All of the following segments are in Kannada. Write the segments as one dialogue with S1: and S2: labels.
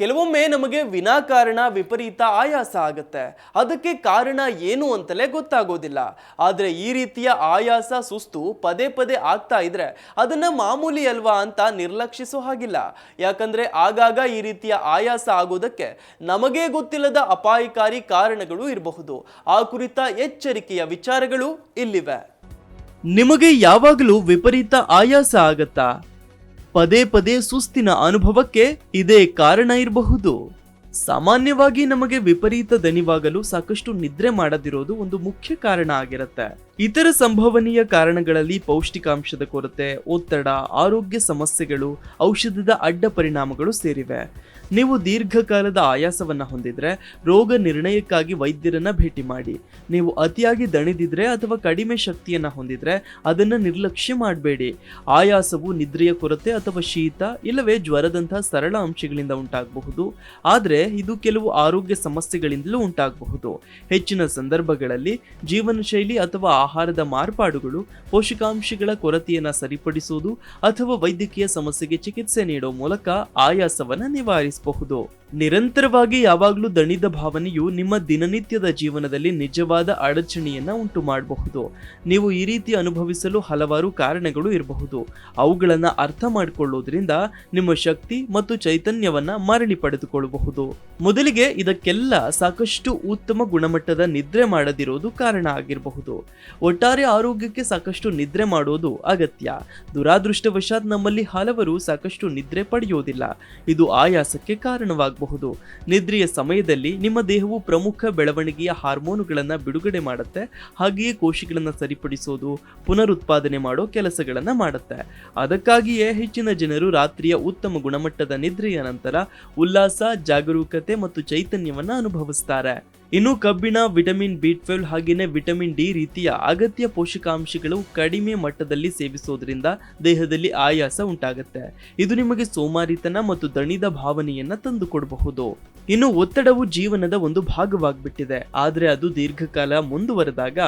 S1: ಕೆಲವೊಮ್ಮೆ ನಮಗೆ ವಿನಾಕಾರಣ, ವಿಪರೀತ ಆಯಾಸ ಆಗುತ್ತೆ. ಅದಕ್ಕೆ ಕಾರಣ ಏನು ಅಂತಲೇ ಗೊತ್ತಾಗೋದಿಲ್ಲ. ಆದರೆ ಈ ರೀತಿಯ ಆಯಾಸ ಸುಸ್ತು ಪದೇ ಪದೇ ಆಗ್ತಾ ಇದ್ರೆ ಅದನ್ನ ಮಾಮೂಲಿ ಅಲ್ವಾ ಅಂತ ನಿರ್ಲಕ್ಷಿಸೋ ಹಾಗಿಲ್ಲ. ಯಾಕಂದ್ರೆ ಆಗಾಗ ಈ ರೀತಿಯ ಆಯಾಸ ಆಗೋದಕ್ಕೆ ನಮಗೇ ಗೊತ್ತಿಲ್ಲದ ಅಪಾಯಕಾರಿ ಕಾರಣಗಳು ಇರಬಹುದು. ಆ ಕುರಿತ ಎಚ್ಚರಿಕೆಯ ವಿಚಾರಗಳು ಇಲ್ಲಿವೆ. ನಿಮಗೆ ಯಾವಾಗಲೂ ವಿಪರೀತ ಆಯಾಸ ಆಗತ್ತಾ? ಪದೇ ಪದೇ ಸುಸ್ತಿನ ಅನುಭವಕ್ಕೆ ಇದೇ ಕಾರಣ ಇರಬಹುದು. ಸಾಮಾನ್ಯವಾಗಿ ನಮಗೆ ವಿಪರೀತ ದಣಿವಾಗಲು ಸಾಕಷ್ಟು ನಿದ್ರೆ ಮಾಡದಿರೋದು ಒಂದು ಮುಖ್ಯ ಕಾರಣ ಆಗಿರುತ್ತೆ. ಇತರ ಸಂಭವನೀಯ ಕಾರಣಗಳಲ್ಲಿ ಪೌಷ್ಟಿಕಾಂಶದ ಕೊರತೆ, ಒತ್ತಡ, ಆರೋಗ್ಯ ಸಮಸ್ಯೆಗಳು, ಔಷಧದ ಅಡ್ಡ ಪರಿಣಾಮಗಳು ಸೇರಿವೆ. ನೀವು ದೀರ್ಘಕಾಲದ ಆಯಾಸವನ್ನು ಹೊಂದಿದರೆ ರೋಗ ನಿರ್ಣಯಕ್ಕಾಗಿ ವೈದ್ಯರನ್ನು ಭೇಟಿ ಮಾಡಿ. ನೀವು ಅತಿಯಾಗಿ ದಣಿದಿದ್ರೆ ಅಥವಾ ಕಡಿಮೆ ಶಕ್ತಿಯನ್ನು ಹೊಂದಿದರೆ ಅದನ್ನು ನಿರ್ಲಕ್ಷ್ಯ ಮಾಡಬೇಡಿ. ಆಯಾಸವು ನಿದ್ರೆಯ ಕೊರತೆ ಅಥವಾ ಶೀತ ಇಲ್ಲವೇ ಜ್ವರದಂತಹ ಸರಳ ಅಂಶಗಳಿಂದ ಉಂಟಾಗಬಹುದು. ಆದರೆ ಇದು ಕೆಲವು ಆರೋಗ್ಯ ಸಮಸ್ಯೆಗಳಿಂದಲೂ ಉಂಟಾಗಬಹುದು. ಹೆಚ್ಚಿನ ಸಂದರ್ಭಗಳಲ್ಲಿ ಜೀವನ ಶೈಲಿ ಅಥವಾ ಆಹಾರದ ಮಾರ್ಪಾಡುಗಳು ಪೋಷಕಾಂಶಗಳ ಕೊರತೆಯನ್ನು ಸರಿಪಡಿಸುವುದು ಅಥವಾ ವೈದ್ಯಕೀಯ ಸಮಸ್ಯೆಗೆ ಚಿಕಿತ್ಸೆ ನೀಡೋ ಮೂಲಕ ಆಯಾಸವನ್ನು ನಿವಾರಿಸಬಹುದು. ನಿರಂತರವಾಗಿ ಯಾವಾಗಲೂ ದಣಿದ ಭಾವನೆಯು ನಿಮ್ಮ ದಿನನಿತ್ಯದ ಜೀವನದಲ್ಲಿ ನಿಜವಾದ ಅಡಚಣೆಯನ್ನು ಉಂಟು ಮಾಡಬಹುದು ನೀವು ಈ ರೀತಿ ಅನುಭವಿಸಲು ಹಲವಾರು ಕಾರಣಗಳು ಇರಬಹುದು. ಅವುಗಳನ್ನು ಅರ್ಥ ಮಾಡಿಕೊಳ್ಳುವುದರಿಂದ ನಿಮ್ಮ ಶಕ್ತಿ ಮತ್ತು ಚೈತನ್ಯವನ್ನು ಮರಳಿ ಪಡೆದುಕೊಳ್ಳಬಹುದು. ಮೊದಲಿಗೆ ಇದಕ್ಕೆಲ್ಲ ಸಾಕಷ್ಟು ಉತ್ತಮ ಗುಣಮಟ್ಟದ ನಿದ್ರೆ ಮಾಡದಿರೋದು ಕಾರಣ ಆಗಿರಬಹುದು. ಒಟ್ಟಾರೆ ಆರೋಗ್ಯಕ್ಕೆ ಸಾಕಷ್ಟು ನಿದ್ರೆ ಮಾಡೋದು ಅಗತ್ಯ. ದುರಾದೃಷ್ಟವಶಾತ್ ನಮ್ಮಲ್ಲಿ ಹಲವರು ಸಾಕಷ್ಟು ನಿದ್ರೆ ಪಡೆಯೋದಿಲ್ಲ. ಇದು ಆಯಾಸಕ್ಕೆ ಕಾರಣವಾಗಬಹುದು. ನಿದ್ರೆಯ ಸಮಯದಲ್ಲಿ ನಿಮ್ಮ ದೇಹವು ಪ್ರಮುಖ ಬೆಳವಣಿಗೆಯ ಹಾರ್ಮೋನುಗಳನ್ನು ಬಿಡುಗಡೆ ಮಾಡುತ್ತೆ. ಹಾಗೆಯೇ ಕೋಶಗಳನ್ನು ಸರಿಪಡಿಸೋದು, ಪುನರುತ್ಪಾದನೆ ಮಾಡೋ ಕೆಲಸಗಳನ್ನು ಮಾಡುತ್ತೆ. ಅದಕ್ಕಾಗಿಯೇ ಹೆಚ್ಚಿನ ಜನರು ರಾತ್ರಿಯ ಉತ್ತಮ ಗುಣಮಟ್ಟದ ನಿದ್ರೆಯ ನಂತರ ಉಲ್ಲಾಸ, ಜಾಗರೂಕತೆ ಮತ್ತು ಚೈತನ್ಯವನ್ನು ಅನುಭವಿಸ್ತಾರೆ. ಇನ್ನು ಕಬ್ಬಿಣ, ವಿಟಮಿನ್ ಬಿ ಟ್ವೆಲ್ ಹಾಗೆಯೇ ವಿಟಮಿನ್ ಡಿ ರೀತಿಯ ಅಗತ್ಯ ಪೋಷಕಾಂಶಗಳು ಕಡಿಮೆ ಮಟ್ಟದಲ್ಲಿ ಸೇವಿಸೋದ್ರಿಂದ ದೇಹದಲ್ಲಿ ಆಯಾಸ ಉಂಟಾಗುತ್ತೆ. ಇದು ನಿಮಗೆ ಸೋಮಾರಿತನ ಮತ್ತು ದಣಿದ ಭಾವನೆಯನ್ನ ತಂದುಕೊಡಬಹುದು. ಇನ್ನು ಒತ್ತಡವು ಜೀವನದ ಒಂದು ಭಾಗವಾಗ್ಬಿಟ್ಟಿದೆ. ಆದರೆ ಅದು ದೀರ್ಘಕಾಲ ಮುಂದುವರೆದಾಗ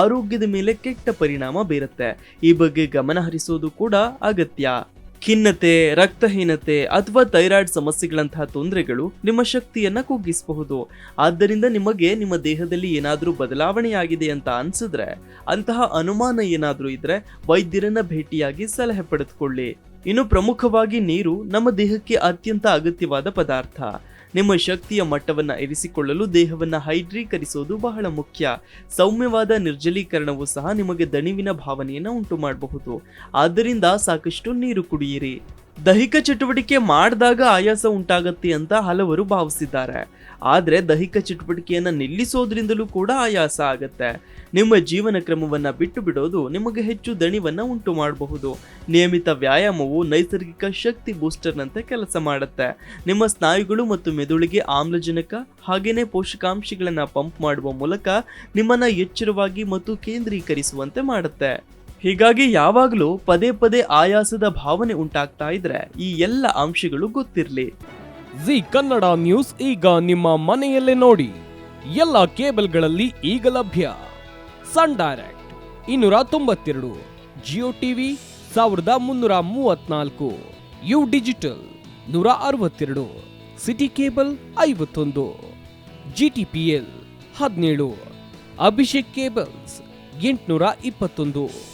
S1: ಆರೋಗ್ಯದ ಮೇಲೆ ಕೆಟ್ಟ ಪರಿಣಾಮ ಬೀರುತ್ತೆ. ಈ ಬಗ್ಗೆ ಗಮನ ಹರಿಸೋದು ಕೂಡ ಅಗತ್ಯ. ಖಿನ್ನತೆ, ರಕ್ತಹೀನತೆ ಅಥವಾ ಥೈರಾಯ್ಡ್ ಸಮಸ್ಯೆಗಳಂತಹ ತೊಂದರೆಗಳು ನಿಮ್ಮ ಶಕ್ತಿಯನ್ನು ಕುಗ್ಗಿಸಬಹುದು. ಆದ್ದರಿಂದ ನಿಮಗೆ ನಿಮ್ಮ ದೇಹದಲ್ಲಿ ಏನಾದರೂ ಬದಲಾವಣೆಯಾಗಿದೆ ಅಂತ ಅನ್ಸಿದ್ರೆ, ಅಂತಹ ಅನುಮಾನ ಏನಾದರೂ ಇದ್ರೆ ವೈದ್ಯರನ್ನ ಭೇಟಿಯಾಗಿ ಸಲಹೆ ಪಡೆದುಕೊಳ್ಳಿ. ಇನ್ನು ಪ್ರಮುಖವಾಗಿ ನೀರು ನಮ್ಮ ದೇಹಕ್ಕೆ ಅತ್ಯಂತ ಅಗತ್ಯವಾದ ಪದಾರ್ಥ. ನಿಮ್ಮ ಶಕ್ತಿಯ ಮಟ್ಟವನ್ನ ಇರಿಸಿಕೊಳ್ಳಲು ದೇಹವನ್ನ ಹೈಡ್ರೀಕರಿಸೋದು ಬಹಳ ಮುಖ್ಯ. ಸೌಮ್ಯವಾದ ನಿರ್ಜಲೀಕರಣವು ಸಹ ನಿಮಗೆ ದಣಿವಿನ ಭಾವನೆಯನ್ನು ಉಂಟು ಮಾಡಬಹುದು ಆದ್ದರಿಂದ ಸಾಕಷ್ಟು ನೀರು ಕುಡಿಯಿರಿ. ದೈಹಿಕ ಚಟುವಟಿಕೆ ಮಾಡಿದಾಗ ಆಯಾಸ ಉಂಟಾಗತ್ತೆ ಅಂತ ಹಲವರು ಭಾವಿಸಿದ್ದಾರೆ. ಆದರೆ ದೈಹಿಕ ಚಟುವಟಿಕೆಯನ್ನು ನಿಲ್ಲಿಸೋದ್ರಿಂದಲೂ ಕೂಡ ಆಯಾಸ ಆಗತ್ತೆ. ನಿಮ್ಮ ಜೀವನ ಕ್ರಮವನ್ನು ಬಿಟ್ಟು ಬಿಡೋದು ನಿಮಗೆ ಹೆಚ್ಚು ದಣಿವನ್ನು ಉಂಟು ಮಾಡಬಹುದು. ನಿಯಮಿತ ವ್ಯಾಯಾಮವು ನೈಸರ್ಗಿಕ ಶಕ್ತಿ ಬೂಸ್ಟರ್ನಂತೆ ಕೆಲಸ ಮಾಡುತ್ತೆ. ನಿಮ್ಮ ಸ್ನಾಯುಗಳು ಮತ್ತು ಮೆದುಳಿಗೆ ಆಮ್ಲಜನಕ ಹಾಗೆಯೇ ಪೋಷಕಾಂಶಗಳನ್ನು ಪಂಪ್ ಮಾಡುವ ಮೂಲಕ ನಿಮ್ಮನ್ನು ಎಚ್ಚರವಾಗಿ ಮತ್ತು ಕೇಂದ್ರೀಕರಿಸುವಂತೆ ಮಾಡುತ್ತೆ. ಹೀಗಾಗಿ ಯಾವಾಗಲೂ ಪದೇ ಪದೇ ಆಯಾಸದ ಭಾವನೆ ಉಂಟಾಗ್ತಾ ಇದ್ರೆ ಈ ಎಲ್ಲ ಅಂಶಗಳು ಗೊತ್ತಿರಲಿ.
S2: ಜಿ ಕನ್ನಡ ನ್ಯೂಸ್ ಈಗ ನಿಮ್ಮ ಮನೆಯಲ್ಲೇ ನೋಡಿ. ಎಲ್ಲ ಕೇಬಲ್ಗಳಲ್ಲಿ ಈಗ ಲಭ್ಯ. ಸನ್ ಡೈರೆಕ್ಟ್ ಇನ್ನೂರ ತೊಂಬತ್ತೆರಡು, ಜಿಯೋ ಟಿವಿ ಸಾವಿರದ ಮುನ್ನೂರ ಮೂವತ್ನಾಲ್ಕು, ಯು ಡಿಜಿಟಲ್ ನೂರ ಅರವತ್ತೆರಡು, ಸಿಟಿ ಕೇಬಲ್ ಐವತ್ತೊಂದು ಜಿ ಟಿ ಪಿ ಎಲ್ ಹದಿನೇಳು, ಅಭಿಷೇಕ್ ಕೇಬಲ್ಸ್ ಎಂಟುನೂರ ಇಪ್ಪತ್ತೊಂದು.